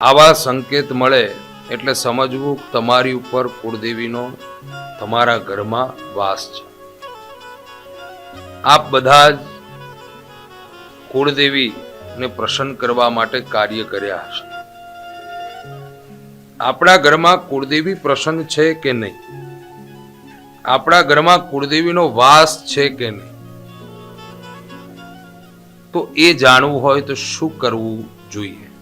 આવા સંકેત મળે એટલે સમજવું તમારી ઉપર કુળદેવીનો તમારા ઘરમાં વાસ છે. આપ બધા જ કુળદેવીને પ્રસન્ન કરવા માટે કાર્ય કર્યા હશે. આપણા ઘરમાં કુળદેવી પ્રસન્ન છે કે નહીં? આપણા ઘરમાં કુળદેવીનો વાસ છે કે નહીં? તો એ જાણવું હોય તો શું કરવું જોઈએ?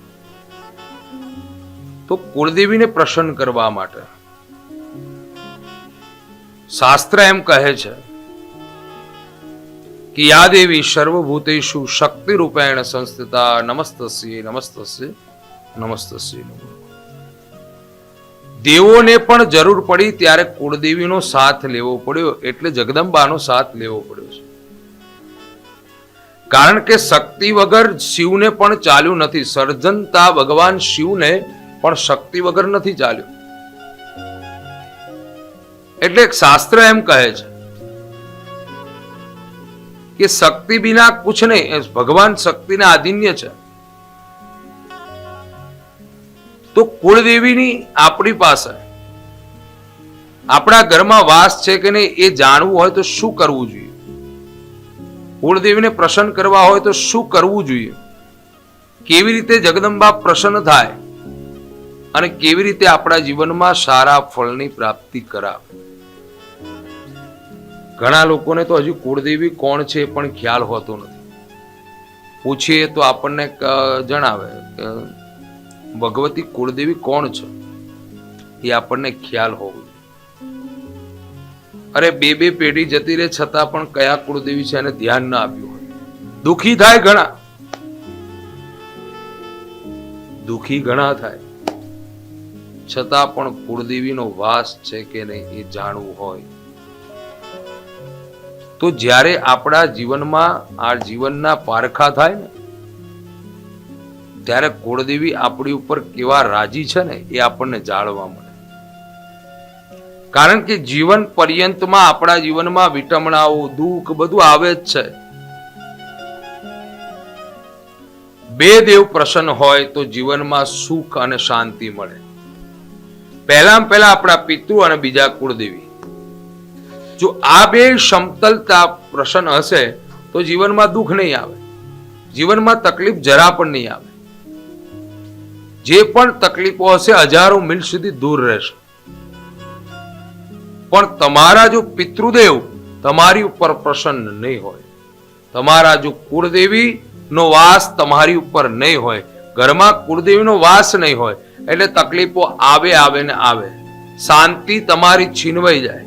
તો કુળદેવીને પ્રસન્ન કરવા માટે. શાસ્ત્ર એમ કહે છે કે યા દેવી સર્વભૂતેશુ શક્તિ રૂપેણ સંસ્થિતા નમસ્તસ્ય નમસ્તસ્ય નમસ્તસ્ય દેવોને પણ જરૂર પડી ત્યારે કુળદેવીનો સાથ લેવો પડ્યો એટલે જગદંબાનો સાથ લેવો પડ્યો છે. કારણ કે શક્તિ વગર શિવને પણ ચાલ્યું નથી. સર્જનતા ભગવાન શિવને પણ શક્તિ વગર નથી ચાલ્યું. એટલે શાસ્ત્ર એમ કહે છે કે શક્તિ વિના કુછ નહીં ભગવાન શક્તિના આધીન્ય છે. તો કુળદેવીની આપણી પાસે, આપણા ઘરમાં વાસ છે કે નહીં એ જાણવું હોય તો શું કરવું જોઈએ? કુળદેવીને પ્રસન્ન કરવા હોય તો શું કરવું જોઈએ? કેવી રીતે જગદંબા પ્રસન્ન થાય? અને કેવી રીતે આપણા જીવનમાં સારા ફળની પ્રાપ્તિ કરાવે ઘણા લોકોને તો હજુ કુળદેવી કોણ છે પણ ખ્યાલ હોતો નથી. પૂછીએ તો આપણને જણાવે, કે, ભગવતી કુળદેવી કોણ છે? એ આપણને ખ્યાલ હોવો અરે, બે બે પેઢી જતી રહે છતાં પણ કયા કુળદેવી છે એને ધ્યાન ના આપ્યું હોય. દુખી થાય ઘણા. દુખી ઘણા થાય. છતાં પણ કુળદેવીનો વાસ છે કે નહીં એ જાણવું હોય. તો જ્યારે આપણા જીવનમાં આ જીવનના પારખા થાય ને, ત્યારે કુળદેવી આપણી ઉપર કેવા રાજી છે ને એ આપણને જાળવા મળે. કારણ કે જીવન પર્યંતમાં આપણા જીવનમાં વિટમણાઓ, દુઃખ બધું આવે જ છે. બે દેવ પ્રસન્ન હોય તો જીવનમાં સુખ અને શાંતિ મળે. પહેલામાં પહેલા આપણા પિતૃ અને બીજા કુળદેવી. જો આ બે સમતલતા પ્રસન્ન હશે, તો જીવનમાં દુઃખ નહીં આવે. જીવનમાં તકલીફ જરા પણ નહીં આવે. જે પણ તકલીફો હશે, હજારો મિલ સુધી દૂર રહેશે. પણ તમારા જો પિતૃદેવ તમારી ઉપર પ્રસન્ન નહીં હોય, તમારા જો કુળદેવી નો વાસ તમારી ઉપર નહીં હોય, ઘરમાં કુળદેવીનો વાસ નહીં હોય એટલે તકલીફો આવે આવે ને આવે. શાંતિ તમારી છીનવાઈ જાય.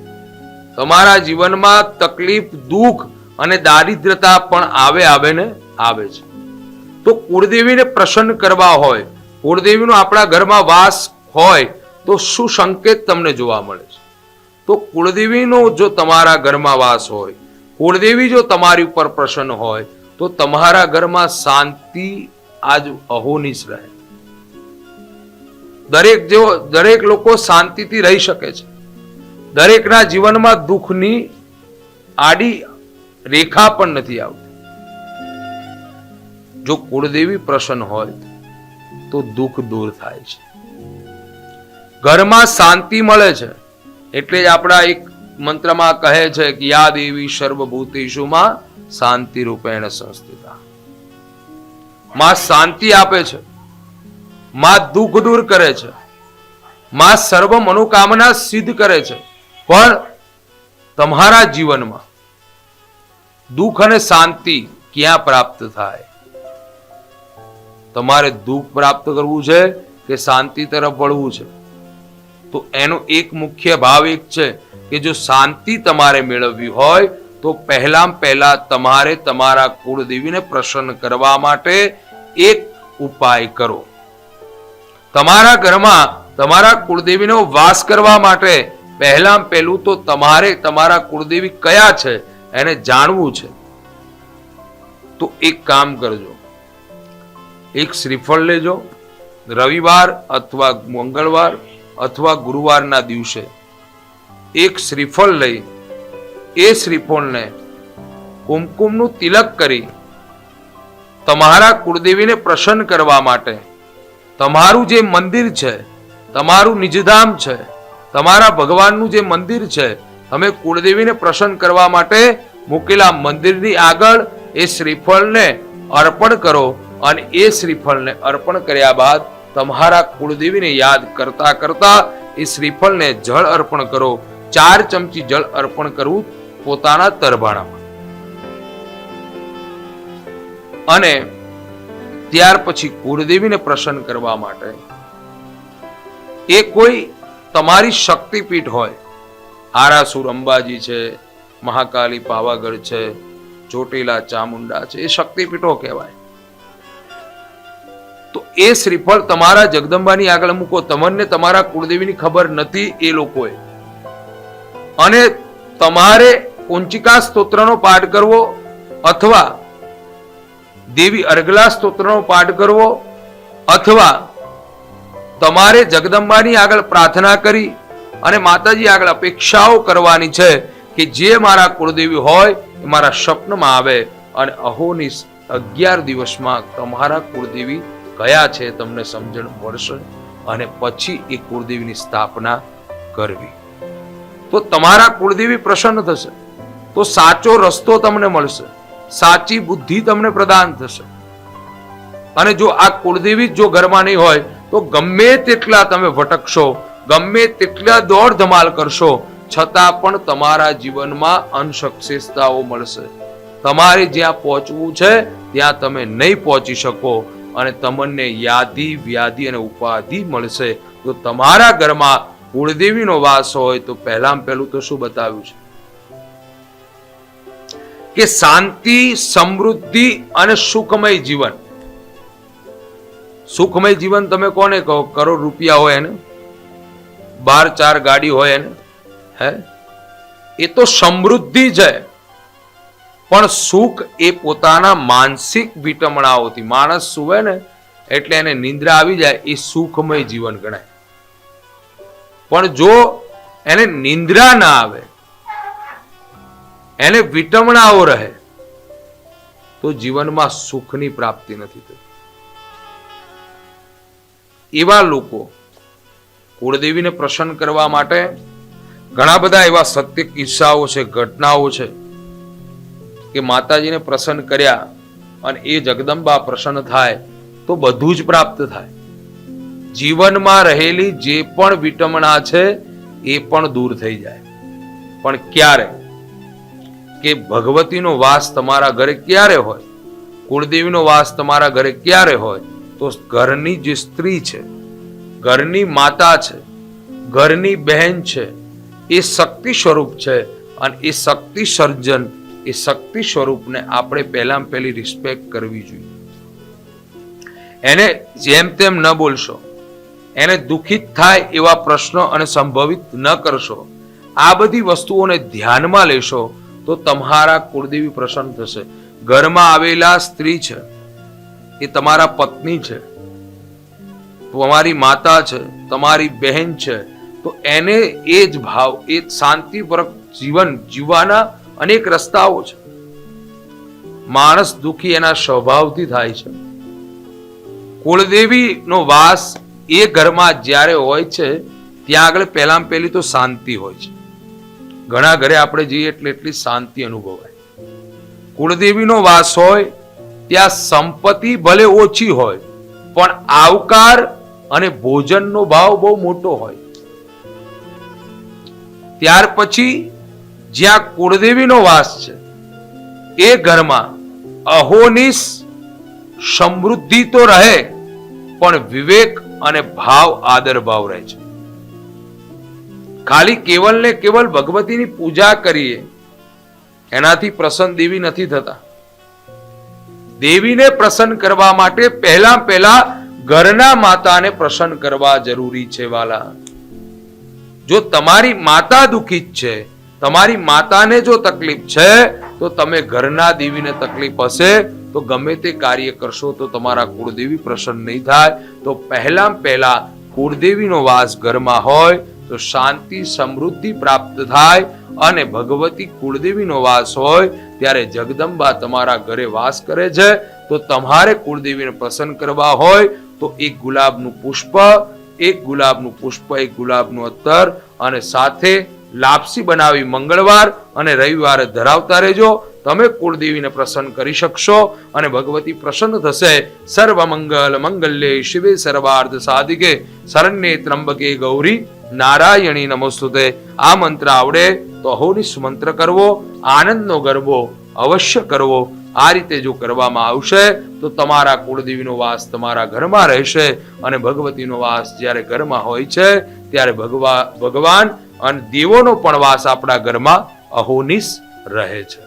તમારા જીવનમાં તકલીફ, દુઃખ અને દારિદ્રતા પણ આવે આવે ને આવે છે. તો કુળદેવીને પ્રસન્ન કરવા હોય, કુળદેવીનો આપણા ઘરમાં વાસ હોય, તો શું સંકેત તમને જોવા મળે છે? તો કુળદેવીનો જો તમારા ઘરમાં વાસ હોય, કુળદેવી જો તમારી ઉપર પ્રસન્ન હોય, તો તમારા ઘરમાં શાંતિ આજ અહોનિશ રહે. દરેક જેવો, દરેક લોકો શાંતિથી રહી શકે છે. દરેકના જીવનમાં દુઃખની આડી રેખા પણ નથી આવતી. જો કુળદેવી પ્રસન્ન હોય, તો દુઃખ દૂર થાય છે. ઘરમાં શાંતિ મળે છે, એટલે જ આપણા એક મંત્રમાં કહે છે કે, યા દેવી સર્વભૂતિશુમાં શાંતિ રૂપેણ સંસ્થિતા. માં શાંતિ આપે છે. માં દુઃખ દૂર કરે છે. માં સર્વ મનોકામના સિદ્ધ કરે છે. પણ તમારા જીવનમાં દુઃખ અને શાંતિ ક્યાં પ્રાપ્ત થાય? તમારે દુઃખ પ્રાપ્ત કરવું છે કે શાંતિ તરફ વળવું છે? તો એનો એક મુખ્ય ભાવ એક છે કે જો શાંતિ તમારે મેળવવી હોય, તો પહેલામ પહેલા તમારે તમારા કુળદેવીને પ્રસન્ન કરવા માટે એક ઉપાય કરો. તમારા ઘરમાં તમારા કુળદેવીનો વાસ કરવા માટે પહેલાં પહેલું તો તમારે તમારા કુળદેવી કયા છે એને જાણવું છે. તો એક કામ કરજો. એક શ્રીફળ લેજો. રવિવાર અથવા મંગળવાર અથવા ગુરુવારના દિવસે એક શ્રીફળ લઈ એ શ્રીફળને કુમકુમનું તિલક કરી તમારા કુળદેવીને પ્રસન્ન કરવા માટે તમારું જે મંદિર છે, તમારું નિજધામ છે, તમારા ભગવાનનું જે મંદિર છે, તમે કુળદેવીને પ્રસન્ન કરવા માટે મૂકેલા મંદિરની આગળ એ શ્રીફળને અર્પણ કરો અને એ શ્રીફળને અર્પણ કર્યા બાદ તમારા કુળદેવીને યાદ કરતા કરતા એ શ્રીફળને જળ અર્પણ કરો, ચાર ચમચી જળ અર્પણ કરવું પોતાના તરભાણામાં અને ત્યાર પછી કુળદેવીને પ્રસન્ન કરવા માટે. એ કોઈ તમારી શક્તિપીઠ હોય. આરાસુર અંબાજી છે, મહાકાલી પાવાગઢ છે, ચોટીલા ચામુંડા છે, એ શક્તિપીઠો કહેવાય. તો એ શ્રીફળ તમારા જગદંબાની આગળ મૂકો. તમને તમારા કુળદેવીની ખબર નથી એ લોકોએ. અને તમારે કુંચિકા સ્તોત્રનો પાઠ કરવો અથવા દેવી અર્ગલા સ્તોત્રનો પાઠ કરવો અથવા તમારે જગદંબાની આગળ પ્રાર્થના કરી અને માતાજી આગળ અપેક્ષાઓ કરવાની છે કે જે મારા કુળદેવી હોય એ મારા સ્વપ્નમાં આવે અને અહોની અગિયાર દિવસમાં તમારા કુળદેવી કયા છે તમને સમજણ મળશે અને પછી એ કુળદેવીની સ્થાપના કરવી. તો તમારા કુળદેવી પ્રસન્ન થશે. તો સાચો રસ્તો તમને મળશે. સાચી બુદ્ધિ તમને પ્રદાન થશે. અને જો આ કુળદેવી જો ઘરમાં નહીં હોય, તો ગમે તેટલા તમે ભટકશો, ગમે તેટલા દોડ ધમાલ કરશો, છતાં પણ તમારા જીવનમાં અનસક્સેસતાઓ મળશે. તમારે જ્યાં પહોંચવું છે, ત્યાં તમે નહીં પહોંચી શકો અને તમને યાદી, વ્યાધિ અને ઉપાધિ મળશે. તો તમારા ઘરમાં કુળદેવીનો વાસ હોય, તો પહેલામાં પહેલું તો શું બતાવ્યું છે? કે શાંતિ, સમૃદ્ધિ અને સુખમય જીવન. સુખમય જીવન તમે કોને કહો? કરોડ રૂપિયા હોય એને? બાર, ચાર ગાડી હોય એને? હે? એ તો સમૃદ્ધિ છે પણ સુખ એ પોતાના માનસિક વિટમણાઓથી, માણસ સુવે ને એટલે એને નિંદ્રા આવી જાય, એ સુખમય જીવન ગણાય. પણ જો એને નિંદ્રા ના આવે એને વિટમણાઓ રહે, તો જીવનમાં સુખની પ્રાપ્તિ નથી થતી. એવા લોકો કુળદેવીને પ્રસન્ન કરવા માટે ઘણા બધા એવા સત્ય કિસ્સાઓ છે, ઘટનાઓ છે, કે માતાજીને પ્રસન્ન કર્યા અને એ જગદંબા પ્રસન્ન થાય, તો બધું જ પ્રાપ્ત થાય. જીવનમાં રહેલી જે પણ વિટમણા છે, એ પણ દૂર થઈ જાય. પણ ક્યારે? કે ભગવતીનો વાસ તમારા ઘરે ક્યારે હોય? કુળદેવીનો વાસ તમારા ઘરે ક્યારે હોય? તો ઘરની જે સ્ત્રી છે, ઘરની માતા છે, ઘરની બહેન છે, એ શક્તિ સ્વરૂપ છે અને એ શક્તિ સર્જન, એ શક્તિ સ્વરૂપને આપણે પહેલાં પહેલી રિસ્પેક્ટ કરવી જોઈએ. એને જેમ તેમ ન બોલશો, એને દુખિત થાય એવા પ્રશ્નો અને સંભવિત ન કરશો. આ બધી વસ્તુઓને ધ્યાનમાં લેશો તો તમારા કુળદેવી પ્રસન્ન થશે. ઘરમાં આવેલા સ્ત્રી છે, એ તમારા પત્ની છે, તમારી માતા છે, તમારી બહેન છે, તો એને એ જ ભાવ, એ શાંતિપૂર્વક જીવન જીવવાના અનેક રસ્તાઓ છે. માણસ દુખી એના સ્વભાવથી થાય છે. કુળદેવીનો વાસ એ ઘરમાં જ્યારે હોય છે, ત્યાં આગળ પહેલામાં પહેલી તો શાંતિ હોય છે. ઘણા ઘરે આપણે જઈએ એટલે એટલી શાંતિ અનુભવાય. કુળદેવીનો વાસ હોય, ત્યાં સંપત્તિ ભલે ઓછી હોય, પણ આવકાર અને ભોજનનો ભાવ બહુ મોટો હોય. ત્યાર પછી જ્યાં કુળદેવીનો વાસ છે, એ ઘરમાં અહોનિશ સમૃદ્ધિ તો રહે, પણ વિવેક અને ભાવ આદર ભાવ રહે છે. ખાલી કેવલ ને કેવલ ભગવતીની પૂજા કરીએ. એનાથી પ્રસન્ન દેવી નથી થતા. દેવીને પ્રસન્ન કરવા માટે પહેલા પહેલા ઘરના માતાને પ્રસન્ન કરવા જરૂરી છે વાલા. જો તમારી માતા દુખિત છે, તમારી માતાને જો તકલીફ છે, તો તમે ઘરના દેવીને તકલીફ હશે, તો ગમે તે કાર્ય કરશો તો તમારા કુળદેવી પ્રસન્ન નહીં થાય. તો પહેલા પહેલા કુળદેવીનો વાસ ઘરમાં હોય તો શાંતિ, સમૃદ્ધિ પ્રાપ્ત થાય અને ભગવતી કુળદેવીનો વાસ હોય, ત્યારે જગદંબા તમારા ઘરે વાસ કરે છે. તો તમારે કુળદેવીને પ્રસન્ન કરવા હોય, તો એક ગુલાબનું પુષ્પ, એક ગુલાબનું પુષ્પ, એક ગુલાબનું અત્તર અને સાથે લાપસી બનાવી મંગળવાર અને રવિવારે ધરાવતા રહેજો. તમે કુળદેવીને પ્રસન્ન કરી શકશો અને ભગવતી પ્રસન્ન થશે. સર્વ મંગલ મંગલ્ય શિવે સર્વાર્થ સાધિકે. શરણ્યે ત્રંબકે ગૌરી. નારાયણી નમોસ્તુતે. આ મંત્ર આવડે તો અહોનિશ મંત્ર કરવો, આનંદનો ગરબો અવશ્ય કરવો. આ રીતે જો કરવામાં આવશે, તો તમારા કુળદેવીનો વાસ તમારા ઘરમાં રહેશે અને ભગવતીનો વાસ જ્યારે ઘરમાં હોય છે, ત્યારે ભગવા ભગવાન અને દેવોનો પણ વાસ આપણા ઘરમાં અહોનિશ રહે છે.